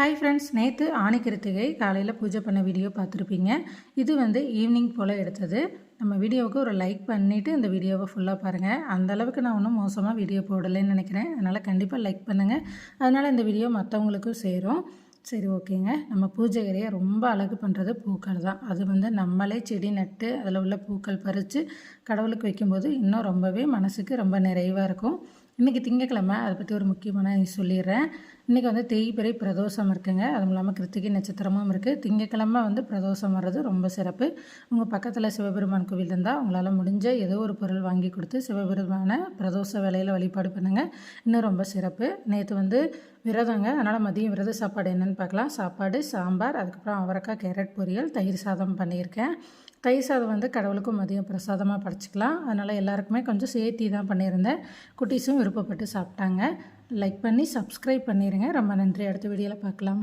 Hi friends நேற்று ஆணி காலையில் பூஜை பண்ண வீடியோ பார்த்துருப்பீங்க. இது வந்து ஈவினிங் போல் எடுத்தது. நம்ம வீடியோவுக்கு ஒரு லைக் பண்ணிவிட்டு இந்த வீடியோவை ஃபுல்லாக பாருங்கள் அந்த அளவுக்கு நான் ஒன்றும் மோசமாக வீடியோ போடலைன்னு நினைக்கிறேன். அதனால் கண்டிப்பாக லைக் பண்ணுங்கள் அதனால் இந்த வீடியோ மற்றவங்களுக்கும் சேரும். சரி ஓகேங்க நம்ம பூஜை அறையை ரொம்ப அழகு பண்ணுறது பூக்கள் தான். அது வந்து நம்மளே செடி நட்டு அதில் உள்ள பூக்கள் பறித்து கடவுளுக்கு வைக்கும்போது இன்னும் ரொம்பவே மனசுக்கு ரொம்ப நிறைவாக இருக்கும். இன்றைக்கி திங்கக்கிழமை அதை பற்றி ஒரு முக்கியமான சொல்லிடுறேன். இன்றைக்கி வந்து தேய்பிறை பிரதோஷம் இருக்குங்க. அதுவும் இல்லாமல் கிருத்திகை நட்சத்திரமும் இருக்குது திங்கக்கிழமை வந்து பிரதோஷம் வர்றது ரொம்ப சிறப்பு. உங்கள் பக்கத்தில் சிவபெருமான் கோவில் இருந்தால் உங்களால் முடிஞ்ச ஏதோ ஒரு பொருள் வாங்கி கொடுத்து சிவபெருமான பிரதோஷ வேலையில் வழிபாடு பண்ணுங்கள் இன்னும் ரொம்ப சிறப்பு. நேற்று வந்து விரதங்க. அதனால் மதியம் விரத சாப்பாடு என்னென்னு பார்க்கலாம். சாப்பாடு சாம்பார் அதுக்கப்புறம் அவரக்காய் கேரட் பொரியல் தயிர் சாதம் பண்ணியிருக்கேன். தயிர் சாதம் வந்து கடவுளுக்கும் மதியம் பிரசாதமாக படைச்சிக்கலாம். அதனால் எல்லாருக்குமே கொஞ்சம் சேர்த்தி தான் பண்ணியிருந்தேன். குட்டீஸும் விருப்பப்பட்டு சாப்பிட்டாங்க. லைக் பண்ணி சப்ஸ்கிரைப் பண்ணிடுங்க ரொம்ப நன்றி. அடுத்த வீடியோவில் பார்க்கலாம்.